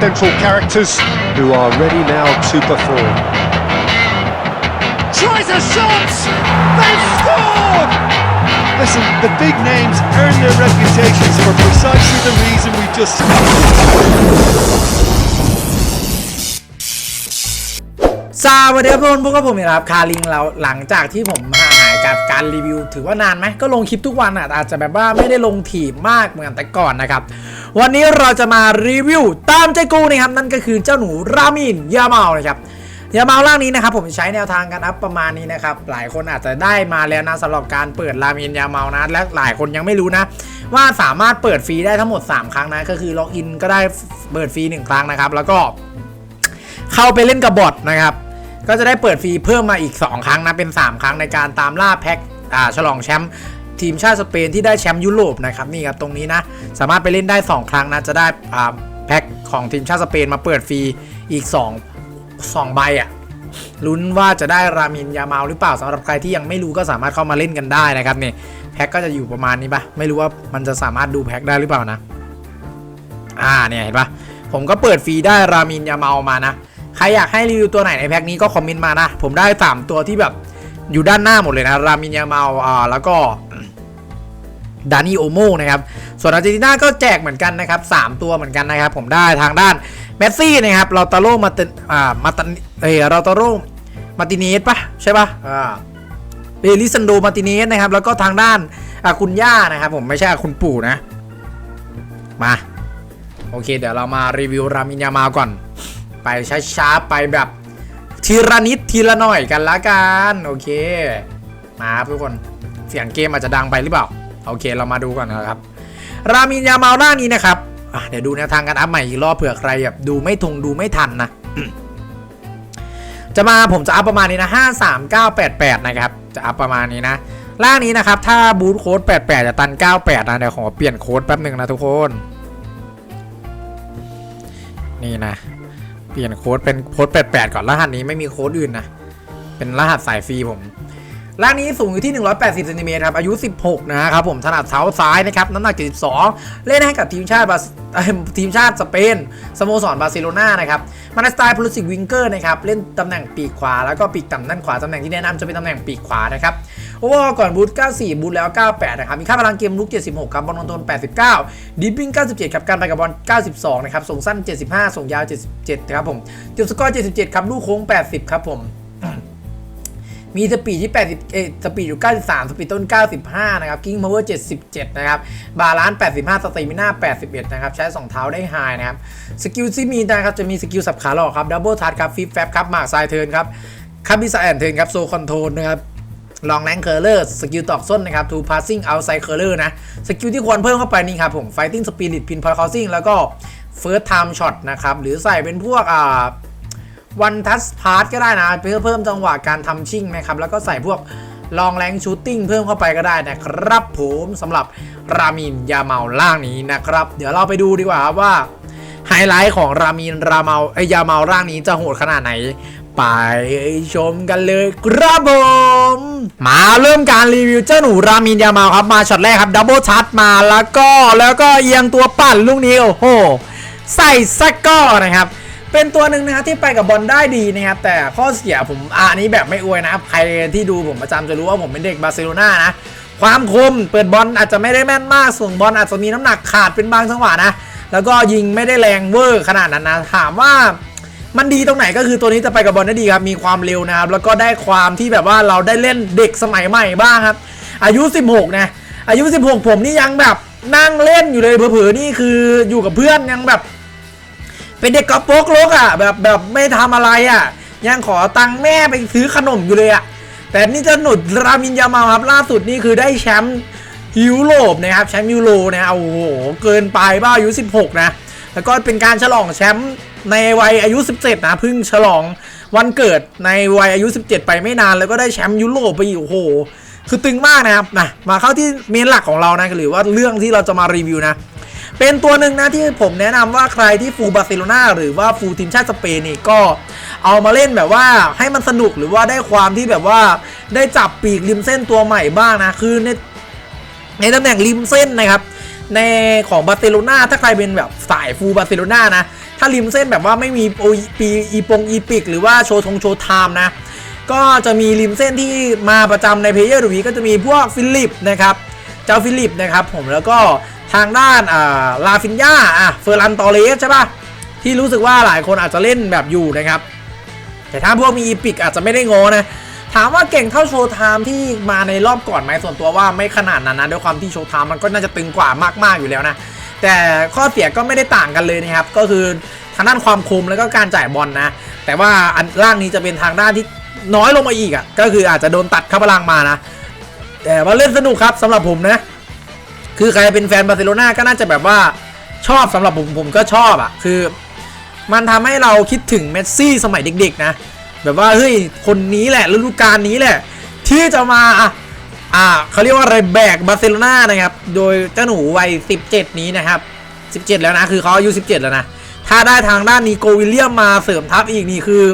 central characters who are ready now to perform. Tries a shot! They've scored! Listen, the big names earn their reputations for precisely the reason we just สวัสดีครับทุกคนพวกบผมนะครับคาริงเราหลังจากที่ผมห่างหายกับการรีวิว ถือว่านานไหมก็ลงคลิปทุกวันอะแต่อาจจะแบบว่าไม่ได้ลงถีบมากเหมือนแต่ก่อนนะครับ วันนี้เราจะมารีวิวตามใจกูนะครับนั่นก็คือเจ้าหนูรามินยาเมานะครับยาเมาร่างนี้นะครับผมใช้แนวทางการอัพประมาณนี้นะครับหลายคนอาจจะได้มาแล้วนะสำหรับการเปิดรามินยาเมานะและหลายคนยังไม่รู้นะ ว่าสามารถเปิดฟรีได้ทั้งหมด 3 ครั้งนะก็คือล็อกอินก็ได้เปิดฟรี1ครั้งนะครับแล้วก็เข้าไปเล่นกับบอทนะครับก็จะได้เปิดฟรีเพิ่มมาอีก 2 ครั้งนะเป็น 3 ครั้งในการตามล่าแพ็คอ่าฉลองแชมป์ ทีมชาติสเปนที่ได้แชมป์ยุโรปนะครับนี่ครับตรงนี้นะสามารถไปเล่นได้ 2 ครั้งนะจะได้แพ็คของทีมชาติสเปนมาเปิดฟรีอีก 2 2ใบอะ่ะลุ้นว่าจะได้รามินยาเมาหรือเปล่าสำหรับใครที่ยังไม่รู้ก็สามารถเข้ามาเล่นกันได้นะครับนี่แพ็คก็จะอยู่ประมาณนี้ปะไม่รู้ว่ามันจะสามารถดูแพ็คได้หรือเปล่านะ อ่าเนี่ยเห็นปะผมก็เปิดฟรีได้รามินยาเมามานะใครอยากให้รีวิวตัวไหนในแพ็คนี้ก็คอมเมนต์มานะผมได้ 3 ตัวที่แบบอยู่ด้านหน้าหมดเลยนะรามินยาเมาอ่าแล้วก็ ดานิโอโมนะครับ ส่วนอาร์เจนตินาก็แจกเหมือนกันนะครับ 3 ตัวเหมือนกันนะครับ ผมได้ทางด้านเมสซี่นะครับเราตาโรมาตอ่ามาตันเออเราตาโรมาติเนสปะใช่ปะอ่าเบลิซันโดมาติเนสนะครับ แล้วก็ทางด้านอาคุณย่านะครับผมไม่ใช่อาคุณปู่นะ มา โอเค เดี๋ยวเรามารีวิวรามินยามาก่อน ไปช้าๆไปแบบทีละนิดทีละหน่อยกันละกัน โอเค มาครับทุกคนเสียงเกมอาจจะดังไปหรือเปล่า โอเคเรามาดูก่อนนะครับ รามินยามาล่านี้นะครับเดี๋ยวดูแนวทางการอัพใหม่อีกรอบเผื่อใครแบบดูไม่ทงดูไม่ทันนะ จะมาผมจะอัพประมาณนี้นะ53988นะครับ จะอัพประมาณนี้นะ ล่างนี้นะครับ ถ้าบูทโค้ด88จะตัน98นะเดี๋ยวขอเปลี่ยนโค้ดแป๊บหนึ่งนะทุกคน นี่นะ เปลี่ยนโค้ดเป็นโค้ด88ก่อนรหัสนี้ไม่มีโค้ดอื่นนะ เป็นรหัสสายฟรีผม ร่างนี้สูงอยู่ที่ 180เซนติเมตรครับ อายุ 16 นะครับผมถนัดเท้าซ้ายนะครับ น้ำหนัก 72 เล่นให้กับทีมชาติบาทีมชาติสเปนสโมสรบาร์เซโลนานะครับมาในสไตล์พลูสิกวิงเกอร์นะครับ เล่นตำแหน่งปีกขวา แล้วก็ปีกต่ำด้านขวา ตำแหน่งที่แนะนำจะเป็นตำแหน่งปีกขวานะครับโอเวอร์ก่อนบูท94 บูทแล้ว 98 นะครับ มีค่าพลังเกมลุก 76 ครับ บอลคอนโทรล89 ดิฟปิ้ง97 ครับ การไปกับบอล 92 นะครับ ส่งสั้น 75 ส่งยาว 77 นะครับผมจุดสกอร์ 77 ครับ ลูกโค้ง 80 ครับผม มีสปีดที่80เอสปีดอยู่ 93 สปีดต้น 95 นะครับกิ้งพาวเวอร์ 77 นะครับ บาลานซ์ 85สเตมิน่า 81 นะครับ ใช้ 2 เท้าได้ไฮนะครับ สกิลที่มีนะครับ จะมีสกิลสับขาหลอกครับ ดับเบิลทัชครับ ฟิปแฟบครับ หมากไซเทิร์นครับคับบิสแอนเทิร์นครับ โซคอนโทรลนะครับลองแรงเคอร์เลอร์สกิลตอกส้นนะครับทูพาสซิ่งเอาไซเคอร์เลอร์นะ สกิลที่ควรเพิ่มเข้าไปนี่ครับผมไฟติ้งสปิริตพินพอยคอสซิ่งแล้วก็เฟิร์สไทม์ช็อตนะครับหรือใส่เป็นพวกอ่า วันทัสพาร์ทก็ได้นะเพื่อเพิ่มจังหวะการทำชิ่งนะครับ แล้วก็ใส่พวกลองแรงชูตติ้งเพิ่มเข้าไปก็ได้นะครับผมสำหรับรามินยาเมาล่างนี้นะครับ เดี๋ยวเราไปดูดีกว่าว่าไฮไลท์ของรามินราเมาไอยาเมาร่างนี้จะโหดขนาดไหน ไปชมกันเลยครับผมมาเริ่มการรีวิวเจ้าหนูรามินยาเมาครับมาช็อตแรกครับดับเบิลชัดมาแล้วก็แล้วก็เอียงตัวปั่นลูกนี้โอ้โหใส่ซักก็นะครับ เป็นตัวหนึ่งนะครับที่ไปกับบอลได้ดีนะครับแต่ข้อเสียผมอันนี้แบบไม่อวยนะครับใครที่ดูผมประจำจะรู้ว่าผมเป็นเด็กบาร์เซโลนานะความคมเปิดบอลอาจจะไม่ได้แม่นมากส่งบอลอาจจะมีน้ำหนักขาดเป็นบางจังหวะนะแล้วก็ยิงไม่ได้แรงเวอร์ขนาดนั้นนะถามว่ามันดีตรงไหนก็คือตัวนี้จะไปกับบอลได้ดีครับ มีความเร็วนะครับ แล้วก็ได้ความที่แบบว่าเราได้เล่นเด็กสมัยใหม่บ้างครับ อายุ 16 นะ อายุ 16 ผมนี่ยังแบบนั่งเล่นอยู่เลยเผลอๆนี่คืออยู่กับเพื่อนยังแบบ เป็นเด็กกระโปรงโลกอะ แบบแบบไม่ทำอะไรอะ ยังขอตังค์แม่ไปซื้อขนมอยู่เลยอะ แต่นี่จะหนุดรามินยามาครับล่าสุดนี่คือได้แชมป์ยุโรปนะครับแชมป์ยูโรนะโอ้โหเกินไปบ้าอายุ 16 นะ แล้วก็เป็นการฉลองแชมป์ในวัยอายุ 17 นะเพิ่งฉลองวันเกิดในวัยอายุ 17 ไปไม่นานแล้วก็ได้แชมป์ยุโรปไปอีกโอ้โหคือตึงมากนะครับนะมาเข้าที่เมนหลักของเรานะหรือว่าเรื่องที่เราจะมารีวิวนะ เป็นตัวหนึ่งนะที่ผมแนะนำว่าใครที่ฟูบาร์เซโลนาหรือว่าฟูทีมชาติสเปนนี่ก็เอามาเล่นแบบว่าให้มันสนุกหรือว่าได้ความที่แบบว่าได้จับปีกริมเส้นตัวใหม่บ้างนะคือในในตำแหน่งริมเส้นนะครับในของบาร์เซโลนาถ้าใครเป็นแบบสายฟูบาร์เซโลนานะถ้าริมเส้นแบบว่าไม่มีโอปีอีปงอีปิกหรือว่าโชว์ทงโชว์ไทม์นะก็จะมีริมเส้นที่มาประจำในเพลเยอร์ดูวีก็จะมีพวกฟิลิปนะครับ เจ้าฟิลิปนะครับผมแล้วก็ ทางด้านอ่าลาฟินยาอะเฟอร์รันตอเรสใช่ปะที่รู้สึกว่าหลายคนอาจจะเล่นแบบอยู่นะครับ แต่ถ้าพวกมีอีพิกอาจจะไม่ได้งอนะถามว่าเก่งเท่าโชว์ไทม์ที่มาในรอบก่อนไหมส่วนตัวว่าไม่ขนาดนั้นนะด้วยความที่โชว์ไทม์มันก็น่าจะตึงกว่ามากๆอยู่แล้วนะ แต่ข้อเสียก็ไม่ได้ต่างกันเลยนะครับ ก็คือทางด้านความคมแล้วก็การจ่ายบอลนะแต่ว่าอันล่างนี้จะเป็นทางด้านที่น้อยลงมาอีกอะก็คืออาจจะโดนตัดข้าพลังมานะ แต่ว่าเล่นสนุกครับสำหรับผมนะ คือใครเป็นแฟนบาร์เซโลนาก็น่าจะแบบว่าชอบสำหรับผมผมก็ชอบอะ คือมันทำให้เราคิดถึงเมสซี่สมัยเด็กๆนะ แบบว่าเฮ้ยคนนี้แหละฤดูกาลนี้แหละ ที่จะมาอะอ่าเขาเรียกว่าอะไรแบกบาร์เซโลนานะครับ โดยเจ้าหนูวัย 17 นี้นะครับ 17 แล้วนะ คือเขาอายุ 17 แล้วนะ ถ้าได้ทางด้านนีโกวิลเลียมมาเสริมทัพอีกนี่คือ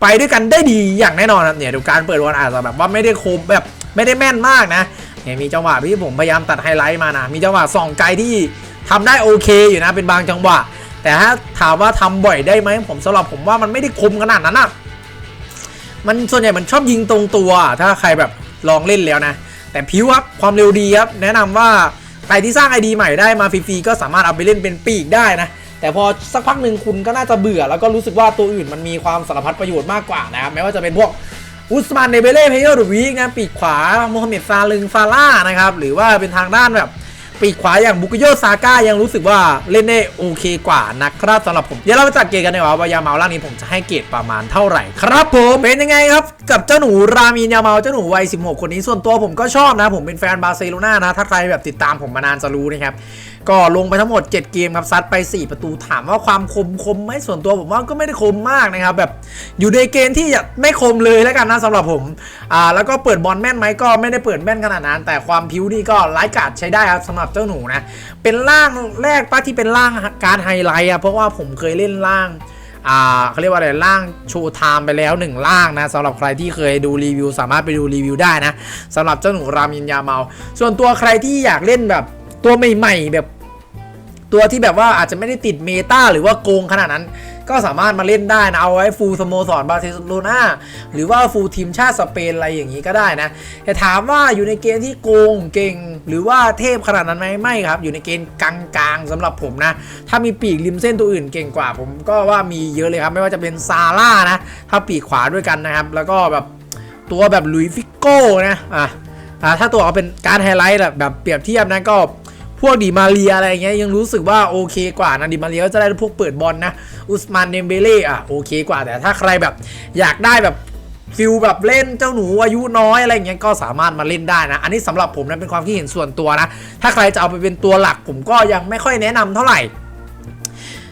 ไปด้วยกันได้ดีอย่างแน่นอนครับเนี่ยดูการเปิดวันอาจจะแบบว่าไม่ได้คมแบบไม่ได้แม่นมากนะ เนี่ยมีจังหวะที่ผมพยายามตัดไฮไลท์มานะมีจังหวะส่องไกลที่ทำได้โอเคอยู่นะเป็นบางจังหวะ แต่ถ้าถามว่าทำบ่อยได้ไหมผมสำหรับผมว่ามันไม่ได้คมขนาดนั้นอะมันส่วนใหญ่มันชอบยิงตรงตัว ถ้าใครแบบลองเล่นแล้วนะ แต่ผิวครับความเร็วดีครับแนะนำว่าใครที่สร้างไอดีใหม่ได้มาฟรีๆก็สามารถเอาไปเล่นเป็นปีกได้นะแต่พอสักพักหนึ่งคุณก็น่าจะเบื่อแล้วก็รู้สึกว่าตัวอื่นมันมีความสารพัดประโยชน์มากกว่านะครับไม่ว่าจะเป็นพวก อุสมานเดเบเล่เพเยอร์ดูวีกนะปีกขวาโมฮัมเหม็ดซาลึงซาร่านะครับหรือว่าเป็นทางด้านแบบปีกขวาอย่างบุกโยซาก้ายังรู้สึกว่าเล่นได้โอเคกว่านะครับสำหรับผม เดี๋ยวเราไปจัดเกรดกันดีกว่าว่ายาเมาล่างนี้ผมจะให้เกรดประมาณเท่าไหร่ครับผมเป็นยังไงครับ กับเจ้าหนูรามีนยาเมาเจ้าหนูวัย 16 คนนี้ส่วนตัวผมก็ชอบนะ ผมเป็นแฟนบาร์เซโลนานะ ถ้าใครแบบติดตามผมมานานจะรู้นะครับ ก็ลงไปทั้งหมด 7 เกมครับซัดไป 4 ประตูถามว่าความคมคมไหมส่วนตัวผมว่าก็ไม่ได้คมมากนะครับแบบอยู่ในเกณฑ์ที่ไม่คมเลยแล้วกันนะสำหรับผมอ่าแล้วก็เปิดบอลแม่นไหมก็ไม่ได้เปิดแม่นขนาดนั้น แต่ความพิ้วนี่ก็ร้ายกาจใช้ได้ครับสำหรับเจ้าหนูนะเป็นร่างแรกป้าที่เป็นร่างการไฮไลท์อะเพราะว่าผมเคยเล่นร่างอ่าเขาเรียกว่าอะไรร่างโชว์ไทม์ไปแล้วหนึ่งร่างนะสำหรับใครที่เคยดูรีวิว สามารถไปดูรีวิวได้นะสำหรับเจ้าหนูรามินยาเมา ส่วนตัวใครที่อยากเล่นแบบ ตัวใหม่ๆแบบ ตัวที่แบบว่าอาจจะไม่ได้ติดเมตาหรือว่าโกงขนาดนั้น ก็สามารถมาเล่นได้นะ เอาไว้ฟูลสโมสรบาร์เซโลนาหรือว่าฟูลทีมชาติสเปนอะไรอย่างนี้ก็ได้นะ แต่ถามว่าอยู่ในเกณฑ์ที่โกงเก่ง หรือว่าเทพขนาดนั้นไหมไม่ครับ อยู่ในเกณฑ์กลางๆสำหรับผมนะ ถ้ามีปีกริมเส้นตัวอื่นเก่งกว่า ผมก็ว่ามีเยอะเลยครับ ไม่ว่าจะเป็นซาร่านะ ถ้าปีกขวาด้วยกันนะครับ แล้วก็แบบตัวแบบลุยฟิโก้นะอะอ่าถ้าตัวเอาเป็นการไฮไลท์แบบแบบเปรียบเทียบนะก็ พวกดิมาเรียอะไรเงี้ยยังรู้สึกว่าโอเคกว่านะดิมาเรียก็จะได้พวกเปิดบอลนะ อุสมานเดมเบเล่อะโอเคกว่าแต่ถ้าใครแบบอยากได้แบบฟิลแบบเล่นเจ้าหนูอายุน้อยอะไรเงี้ยก็สามารถมาเล่นได้นะ อันนี้สำหรับผมนะเป็นความคิดเห็นส่วนตัวนะ ถ้าใครจะเอาไปเป็นตัวหลักผมก็ยังไม่ค่อยแนะนำเท่าไหร่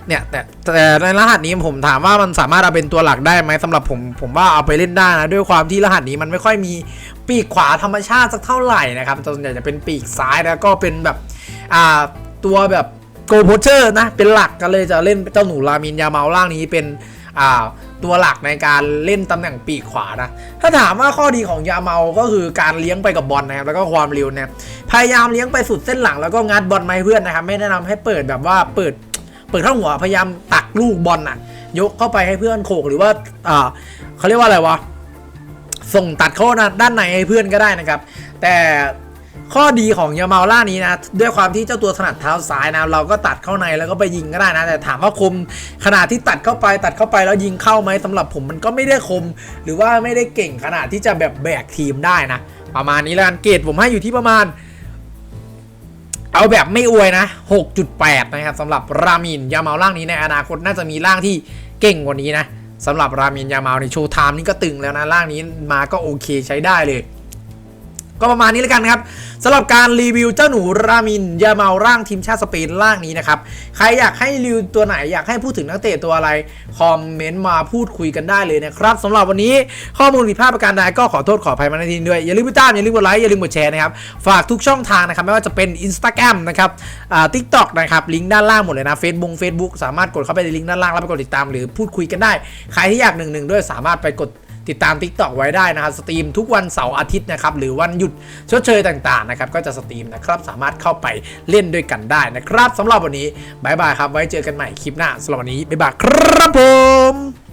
เนี่ยแต่แต่ในรหัสนี้ผมถามว่ามันสามารถเอาเป็นตัวหลักได้ไหมสำหรับผมผมว่าเอาไปเล่นได้นะด้วยความที่รหัสนี้มันไม่ค่อยมีปีกขวาธรรมชาติสักเท่าไหร่นะครับส่วนใหญ่จะเป็นปีกซ้ายแล้วก็เป็นแบบ อ่าตัวแบบโกโพเชอร์นะ เป็นหลักกันเลยจะเล่นเจ้าหนูรามินยาเมาล่างนี้เป็นอ่าตัวหลักในการเล่นตำแหน่งปีกขวานะ ถ้าถามว่าข้อดีของยาเมา ก็คือการเลี้ยงไปกับบอลนะครับ แล้วก็ความเร็วเนี่ย พยายามเลี้ยงไปสุดเส้นหลังแล้วก็งัดบอลมาให้เพื่อนนะครับ ไม่แนะนำให้เปิดแบบว่าเปิด เปิดเข้าหัว พยายามตักลูกบอลน่ะ ยกเข้าไปให้เพื่อนโขกหรือว่าอ่าเขาเรียกว่าอะไรวะ ส่งตัดเข้าด้านในให้เพื่อนก็ได้นะครับ แต่ ข้อดีของยามาล่านี้นะ ด้วยความที่เจ้าตัวถนัดเท้าซ้ายนะ เราก็ตัดเข้าในแล้วก็ไปยิงก็ได้นะ แต่ถามว่าคมขนาดที่ตัดเข้าไปตัดเข้าไปแล้วยิงเข้าไหมสำหรับผมมันก็ไม่ได้คม หรือว่าไม่ได้เก่งขนาดที่จะแบบแบกทีมได้นะ ประมาณนี้แล้วกันเกรดผมให้อยู่ที่ประมาณ เอาแบบไม่อวยนะ 6.8 นะครับสำหรับรามินยามาล่างนี้ในอนาคตน่าจะมีร่างที่เก่งกว่านี้นะสำหรับรามินยามาในโชว์ไทม์นี่ก็ตึงแล้วนะร่างนี้มาก็โอเคใช้ได้เลย ก็ประมาณนี้แล้วกันครับสำหรับการรีวิวเจ้าหนูรามินยาเมาร่างทีมชาติสเปนร่างนี้นะครับ ใครอยากให้รีวิวตัวไหนอยากให้พูดถึงนักเตะตัวอะไร คอมเมนต์มาพูดคุยกันได้เลยนะครับสำหรับวันนี้ข้อมูลผิดพลาดประการใดก็ขอโทษขออภัยมาในทีนี้ด้วย อย่าลืมติดตามอย่าลืมกดไลค์อย่าลืมกดแชร์นะครับ ฝากทุกช่องทางนะครับ ไม่ว่าจะเป็น Instagram นะครับอ่า TikTok นะครับลิงก์ด้านล่างหมดเลยนะ Facebook Facebook สามารถกดเข้าไปในลิงก์ด้านล่างแล้วไปกดติดตามหรือพูดคุยกันได้ ใครที่อยากหนึ่งหนึ่งด้วยสามารถไปกด ติดตาม Tik t o อกไว้ได้นะครับสตรีมทุกวันเสาร์อาทิตย์นะครับหรือวันหยุดชดเชยต่างๆนะครับก็จะสตรีมนะครับสามารถเข้าไปเล่นด้วยกันได้นะครับสำหรับวันนี้บายบายครับไว้เจอกันใหม่คลิปหน้าสำหรับวันนี้บ๊ายบายครับผม